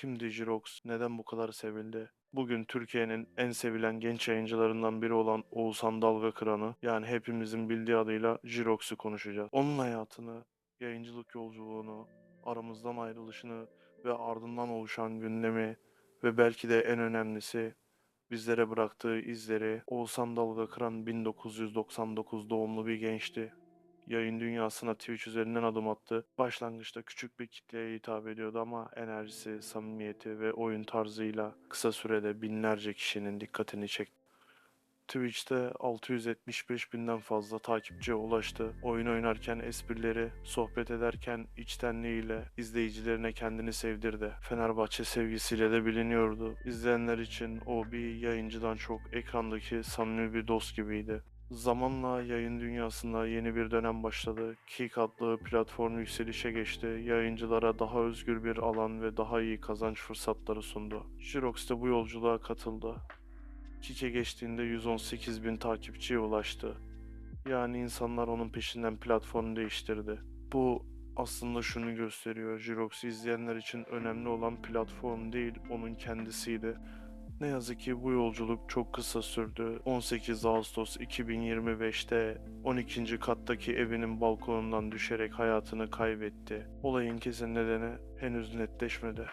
Kimdi Jirox? Neden bu kadar sevildi? Bugün Türkiye'nin en sevilen genç yayıncılarından biri olan Oğuzhan Dalga Kıran'ı yani hepimizin bildiği adıyla Jirox'u konuşacağız. Onun hayatını, yayıncılık yolculuğunu, aramızdan ayrılışını ve ardından oluşan gündemi ve belki de en önemlisi bizlere bıraktığı izleri Oğuzhan Dalga Kıran 1999 doğumlu bir gençti. Yayın dünyasına Twitch üzerinden adım attı. Başlangıçta küçük bir kitleye hitap ediyordu ama enerjisi, samimiyeti ve oyun tarzıyla kısa sürede binlerce kişinin dikkatini çekti. Twitch'te 675 binden fazla takipçiye ulaştı. Oyun oynarken esprileri, sohbet ederken içtenliğiyle izleyicilerine kendini sevdirdi. Fenerbahçe sevgisiyle de biliniyordu. İzleyenler için o bir yayıncıdan çok ekrandaki samimi bir dost gibiydi. Zamanla yayın dünyasında yeni bir dönem başladı. Kick adlı platform yükselişe geçti. Yayıncılara daha özgür bir alan ve daha iyi kazanç fırsatları sundu. Jirox da bu yolculuğa katıldı. Kick'e geçtiğinde 118 bin takipçiye ulaştı. Yani insanlar onun peşinden platformu değiştirdi. Bu aslında şunu gösteriyor. Jirox'u izleyenler için önemli olan platform değil, onun kendisiydi. Ne yazık ki bu yolculuk çok kısa sürdü. 18 Ağustos 2025'te 12. kattaki evinin balkonundan düşerek hayatını kaybetti. Olayın kesin nedeni henüz netleşmedi.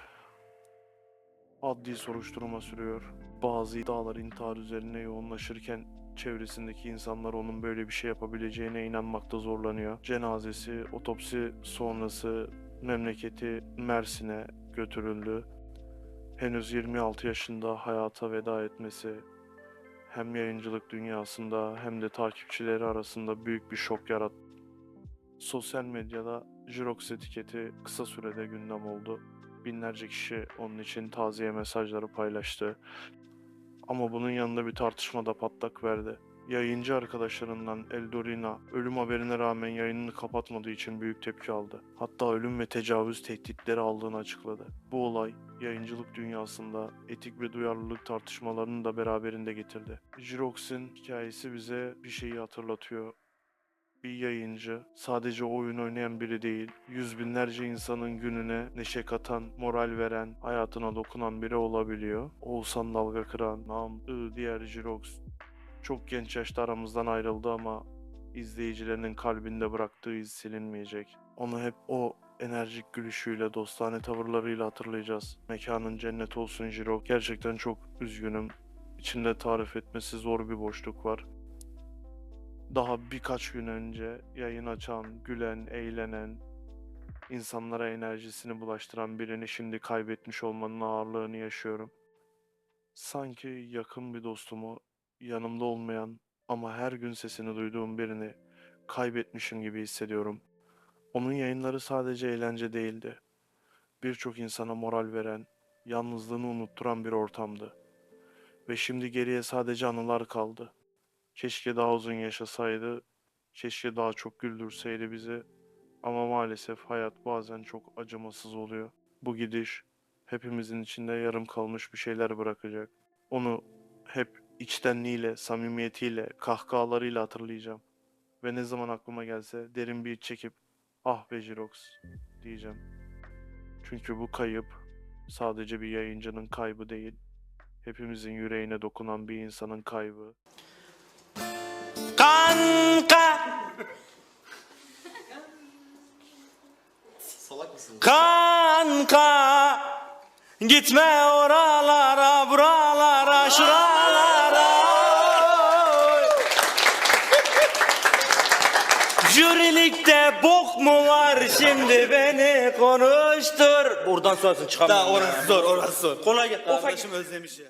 Adli soruşturma sürüyor. Bazı iddialar intihar üzerine yoğunlaşırken çevresindeki insanlar onun böyle bir şey yapabileceğine inanmakta zorlanıyor. Cenazesi otopsi sonrası memleketi Mersin'e götürüldü. Henüz 26 yaşında hayata veda etmesi hem yayıncılık dünyasında hem de takipçileri arasında büyük bir şok yarattı. Sosyal medyada Jirox etiketi kısa sürede gündem oldu. Binlerce kişi onun için taziye mesajları paylaştı. Ama bunun yanında bir tartışma da patlak verdi. Yayıncı arkadaşlarından Eldorina ölüm haberine rağmen yayınını kapatmadığı için büyük tepki aldı. Hatta ölüm ve tecavüz tehditleri aldığını açıkladı. Bu olay yayıncılık dünyasında etik ve duyarlılık tartışmalarını da beraberinde getirdi. Jirox'in hikayesi bize bir şeyi hatırlatıyor. Bir yayıncı sadece oyun oynayan biri değil, yüz binlerce insanın gününe neşe katan, moral veren, hayatına dokunan biri olabiliyor. Oğuzhan Dalga Kıran, Nam, I, diğer Jirox çok genç yaşta aramızdan ayrıldı ama izleyicilerinin kalbinde bıraktığı iz silinmeyecek. Onu hep o enerjik gülüşüyle, dostane tavırlarıyla hatırlayacağız. Mekanın cennet olsun Jiro. Gerçekten çok üzgünüm. İçinde tarif etmesi zor bir boşluk var. Daha birkaç gün önce yayın açan, gülen, eğlenen, insanlara enerjisini bulaştıran birini şimdi kaybetmiş olmanın ağırlığını yaşıyorum. Sanki yakın bir dostumu, yanımda olmayan ama her gün sesini duyduğum birini kaybetmişim gibi hissediyorum. Onun yayınları sadece eğlence değildi. Birçok insana moral veren, yalnızlığını unutturan bir ortamdı. Ve şimdi geriye sadece anılar kaldı. Keşke daha uzun yaşasaydı, keşke daha çok güldürseydi bizi. Ama maalesef hayat bazen çok acımasız oluyor. Bu gidiş hepimizin içinde yarım kalmış bir şeyler bırakacak. Onu hep içtenliğiyle, samimiyetiyle, kahkahalarıyla hatırlayacağım. Ve ne zaman aklıma gelse derin bir iç çekip ah be Jirox diyeceğim. Çünkü bu kayıp sadece bir yayıncının kaybı değil, hepimizin yüreğine dokunan bir insanın kaybı. Kanka, Salak mısın? kanka Gitme oralara, buralara, şuralara Jürilikte bok mu var şimdi beni konuştur Buradan sonrasını çıkamam. Daha orası zor, orası zor. Kolay gelsin. Arkadaşım özlemiş ya.